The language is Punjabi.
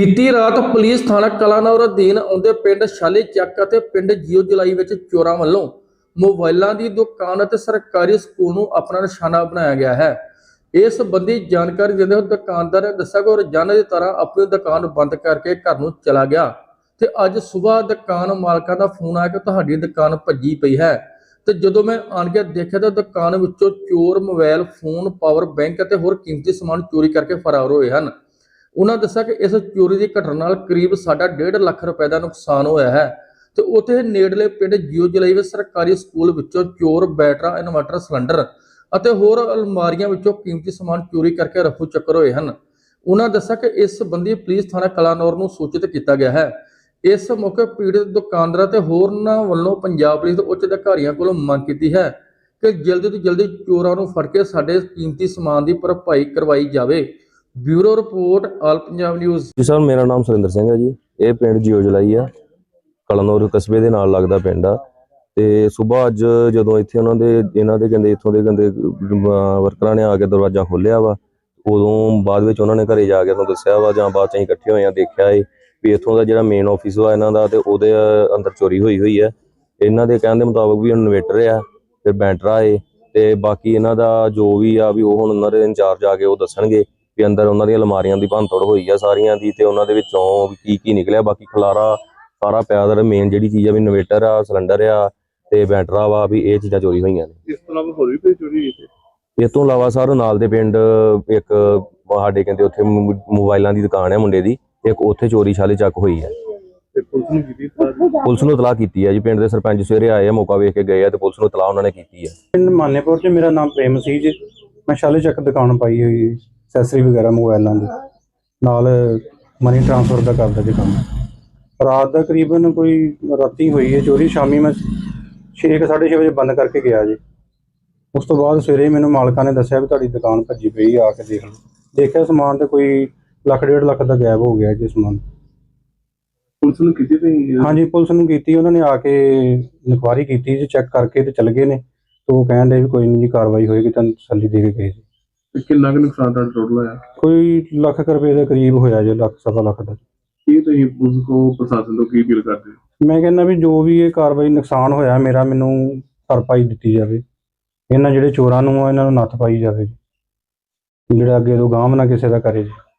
ਬੀਤੀ ਰਾਤ ਪੁਲਿਸ ਥਾਣਾ ਕਲਾਨੌਰ ਅਧੀਨ ਆਉਂਦੇ ਪਿੰਡ ਸ਼ਾਲੀ ਚੱਕ ਅਤੇ ਪਿੰਡ ਜੀਓ ਜਲਾਈ ਵਿੱਚ ਚੋਰਾਂ ਵੱਲੋਂ ਮੋਬਾਈਲਾਂ ਦੀ ਦੁਕਾਨ ਅਤੇ ਸਰਕਾਰੀ ਸਕੂਲ ਨੂੰ ਆਪਣਾ ਨਿਸ਼ਾਨਾ ਬਣਾਇਆ ਗਿਆ ਹੈ। ਇਸ ਸੰਬੰਧੀ ਜਾਣਕਾਰੀ ਦਿੰਦੇ ਹੋਏ ਦੁਕਾਨਦਾਰ ਨੇ ਦੱਸਿਆ ਕਿ ਰੋਜ਼ਾਨਾ ਦੀ ਤਰ੍ਹਾਂ ਆਪਣੀ ਦੁਕਾਨ ਬੰਦ ਕਰਕੇ ਘਰ ਨੂੰ ਚਲਾ ਗਿਆ ਤੇ ਅੱਜ ਸਵੇਰ ਦੁਕਾਨ ਮਾਲਕਾਂ ਦਾ ਫੋਨ ਆਇਆ ਕਿ ਤੁਹਾਡੀ ਦੁਕਾਨ ਭੱਜੀ ਪਈ ਹੈ ਤੇ ਜਦੋਂ ਮੈਂ ਆਣ ਕੇ ਦੇਖਿਆ ਤਾਂ ਦੁਕਾਨ ਵਿੱਚੋਂ ਚੋਰ, ਮੋਬਾਈਲ, ਫੋਨ, ਪਾਵਰ ਬੈਂਕ ਅਤੇ ਹੋਰ ਕੀਮਤੀ ਸਮਾਨ ਚੋਰੀ ਕਰਕੇ ਫਰਾਰ ਹੋਏ ਹਨ। ਉਹਨਾਂ ਦੱਸਿਆ ਕਿ ਇਸ ਚੋਰੀ ਦੀ ਘਟਨਾ ਨਾਲ ਕਰੀਬ ਸਾਡਾ 1.5 ਲੱਖ ਰੁਪਏ ਦਾ ਨੁਕਸਾਨ ਹੋਇਆ ਹੈ। ਤੇ ਉੱਥੇ ਨੇੜਲੇ ਪਿੰਡ ਜੀਓ ਜਲਾਈ ਵਿੱਚ ਸਰਕਾਰੀ ਸਕੂਲ ਵਿੱਚੋਂ ਚੋਰ, ਬੈਟਰਾ, ਇਨਵਰਟਰ, ਸਿਲੰਡਰ ਅਤੇ ਹੋਰ ਅਲਮਾਰੀਆਂ ਵਿੱਚੋਂ ਕੀਮਤੀ ਸਮਾਨ ਚੋਰੀ ਕਰਕੇ ਰਫੂ ਚੱਕਰ ਹੋਏ ਹਨ। ਉਹਨਾਂ ਦੱਸਿਆ ਕਿ ਇਸ ਸੰਬੰਧੀ ਪੁਲਿਸ ਥਾਣਾ ਕਲਾਨੌਰ ਨੂੰ ਸੂਚਿਤ ਕੀਤਾ ਗਿਆ ਹੈ। ਇਸ ਮੌਕੇ ਪੀੜਤ ਦੁਕਾਨਦਾਰਾਂ ਤੇ ਹੋਰਨਾਂ ਵੱਲੋਂ ਪੰਜਾਬ ਪੁਲਿਸ ਦੇ ਉੱਚ ਅਧਿਕਾਰੀਆਂ ਕੋਲੋਂ ਮੰਗ ਕੀਤੀ ਹੈ ਕਿ ਜਲਦੀ ਤੋਂ ਜਲਦੀ ਚੋਰਾਂ ਨੂੰ ਫੜ ਕੇ ਸਾਡੇ ਕੀਮਤੀ ਸਮਾਨ ਦੀ ਭਰਪਾਈ ਕਰਵਾਈ ਜਾਵੇ। Bureau report, all Punjab news. ਜੀ ਸਰ, ਮੇਰਾ ਨਾਮ ਸੁਰਿੰਦਰ ਸਿੰਘ ਹੈ ਜੀ। ਇਹ ਪਿੰਡ ਜੀਓ ਜਲਾਈ ਆ। ਕਲਨੌਰ ਕਸਬੇ ਦੇ ਨਾਲ ਲੱਗਦਾ ਪਿੰਡ ਆ। ਤੇ ਸਵੇਰ ਅੱਜ ਜਦੋਂ ਇੱਥੇ ਉਹਨਾਂ ਦੇ, ਇਹਨਾਂ ਦੇ ਕਹਿੰਦੇ, ਇੱਥੋਂ ਦੇ ਕਹਿੰਦੇ ਵਰਕਰਾਂ ਨੇ ਆ ਕੇ ਦਰਵਾਜ਼ਾ ਖੋਲ੍ਹਿਆ ਵਾ, ਉਦੋਂ ਬਾਅਦ ਵਿੱਚ ਉਹਨਾਂ ਨੇ ਘਰੇ ਜਾ ਕੇ ਉਹਨੂੰ ਦੱਸਿਆ ਵਾ, ਜਾਂ ਬਾਅਦ ਚ ਅਸੀਂ ਇਕੱਠੇ ਹੋਏ ਆ, ਦੇਖਿਆ ਏ ਵੀ ਇੱਥੋਂ ਦਾ ਜਿਹੜਾ ਮੇਨ ਆਫਿਸ ਵਾ ਇਹਨਾਂ ਦਾ, ਤੇ ਉਹਦੇ ਅੰਦਰ ਚੋਰੀ ਹੋਈ ਹੋਈ ਹੈ ਇਹਨਾਂ ਦੇ ਕਹਿਣ ਦੇ ਮੁਤਾਬਕ ਵੀ ਇਨਵੇਟਰ ਆ ਫਿਰ ਬੈਂਟਰਾ ਏ ਤੇ ਬਾਕੀ ਇਹਨਾਂ ਦਾ ਜੋ ਵੀ ਆ, ਵੀ ਉਹ ਹੁਣ ਉਹਨਾਂ ਦੇ ਇੰਚਾਰਜ ਆ ਕੇ ਉਹ ਦੱਸਣਗੇ। ਵੀ ਅੰਦਰ ਉਹਨਾਂ ਦੀਆਂ ਅਲਮਾਰੀਆਂ ਦੀ ਭੰਨਤੋੜ ਹੋਈ ਆ ਸਾਰੀਆਂ ਦੀ ਤੇ ਉਹਨਾਂ ਦੇ ਵਿੱਚੋਂ ਵੀ ਕੀ ਕੀ ਨਿਕਲਿਆ ਬਾਕੀ ਖਲਾਰਾ ਸਾਰਾ ਪਿਆ ਦਾ ਮੇਨ ਜਿਹੜੀ ਚੀਜ਼ ਆ ਵੀ ਇਨਵੇਟਰ ਆ ਸਿਲੰਡਰ ਆ ਤੇ ਬੈਟਰਾ ਵਾ ਵੀ ਇਹ ਚੀਜ਼ਾਂ ਚੋਰੀ ਹੋਈਆਂ ਨੇ। ਇਸ ਤੋਂ ਇਲਾਵਾ ਹੋਰ ਵੀ ਕੋਈ ਚੋਰੀ ਹੋਈ ਇੱਥੇ? ਇਸ ਤੋਂ ਇਲਾਵਾ ਸਰ ਨਾਲ ਦੇ ਪਿੰਡ ਇੱਕ ਸਾਡੇ ਕਹਿੰਦੇ ਉੱਥੇ ਮੋਬਾਈਲਾਂ ਦੀ ਦੁਕਾਨ ਹੈ ਮੁੰਡੇ ਦੀ ਇੱਕ ਉੱਥੇ ਚੋਰੀ ਛਾਲੇ ਚੱਕ ਹੋਈ ਹੈ ਤੇ ਪੁਲਿਸ ਨੂੰ ਇਤਲਾਹ ਕੀਤੀ ਹੈ ਜੀ ਪਿੰਡ ਦੇ ਸਰਪੰਚ ਸਵੇਰੇ ਆਏ ਆ ਮੌਕਾ ਵੇਖ ਕੇ ਗਏ ਆ ਤੇ ਪੁਲਿਸ ਨੂੰ ਇਤਲਾਹ ਉਹਨਾਂ ਨੇ ਕੀਤੀ ਹੈ ਪਿੰਡ ਮਾਨੇਪੁਰ ਚ ਮੇਰਾ ਨਾਮ ਪ੍ਰੇਮ ਸੀ ਜੀ। ਮੈਂ ਸ਼ਾਲੇ ਚੱਕ ਦੁਕਾਨ ਪਾਈ ਹੋਈ ਹੈ ਐਕਸੈਸਰੀ ਵਗੈਰਾ ਮੋਬਾਈਲਾਂ ਦੀ। ਨਾਲ ਮਨੀ ਟ੍ਰਾਂਸਫਰ ਦਾ ਕਰਦਾ ਜੀ ਕੰਮ। ਰਾਤ ਦਾ ਕਰੀਬਨ ਕੋਈ ਰਾਤੀ ਹੋਈ ਹੈ ਚੋਰੀ ਸ਼ਾਮੀ ਮੈਂ 6:30 ਵਜੇ ਬੰਦ ਕਰਕੇ ਗਿਆ ਜੀ। ਉਸ ਤੋਂ ਬਾਅਦ ਸਵੇਰੇ ਮੈਨੂੰ ਮਾਲਕਾਂ ਨੇ ਦੱਸਿਆ ਵੀ ਤੁਹਾਡੀ ਦੁਕਾਨ ਭੱਜੀ ਪਈ ਆ ਕੇ ਦੇਖ ਲਓ। ਦੇਖਿਆ ਸਮਾਨ ਤੇ ਕੋਈ ਲੱਖ ਡੇਢ ਲੱਖ ਦਾ ਗਾਇਬ ਹੋ ਗਿਆ ਜੀ ਸਮਾਨ। ਪੁਲਿਸ ਨੂੰ ਕੀਤੀ ਤੇ ਹਾਂਜੀ ਪੁਲਿਸ ਨੂੰ ਕੀਤੀ ਉਹਨਾਂ ਨੇ ਆ ਕੇ ਇਨਕੁਆਰੀ ਕੀਤੀ ਜੀ ਚੈੱਕ ਕਰਕੇ ਤੇ ਚਲ ਗਏ ਨੇ। ਤੇ ਉਹ ਕਹਿੰਦੇ ਵੀ ਕੋਈ ਨਹੀਂ ਜੀ ਕਾਰਵਾਈ ਹੋਏਗੀ ਤੁਹਾਨੂੰ ਤਸੱਲੀ ਦੇ ਕੇ ਗਏ ਜੀ। ਕਿੰਨਾ ਕੁ ਨੁਕਸਾਨ ਤੁਹਾਡਾ ਟੋਟਲ ਹੋਇਆ? ਕੋਈ ਲੱਖ ਕੁ ਰੁਪਏ ਦੇ ਕਰੀਬ ਹੋਇਆ ਜੀ ਲੱਖ ਸਵਾ ਲੱਖ ਦਾ। ਕੀ ਤੁਸੀਂ ਪੁਲਿਸ ਕੋ ਪ੍ਰਸ਼ਾਸਨ ਤੋਂ ਕੀ ਅਪੀਲ ਕਰਦੇ ਹੋ? ਮੈਂ ਕਹਿੰਦਾ ਵੀ ਜੋ ਵੀ ਇਹ ਕਾਰਵਾਈ ਨੁਕਸਾਨ ਹੋਇਆ ਮੇਰਾ ਮੈਨੂੰ ਭਰਪਾਈ ਦਿੱਤੀ ਜਾਵੇ। ਇਹਨਾਂ ਜਿਹੜੇ ਚੋਰਾਂ ਨੂੰ ਆ ਇਹਨਾਂ ਨੂੰ ਨੱਥ ਪਾਈ ਜਾਵੇ। ਜਿਹੜਾ ਅੱਗੇ ਤੋਂ ਗਾਂਵ ਨਾ ਕਿਸੇ ਦਾ ਕਰੇ ਜੀ।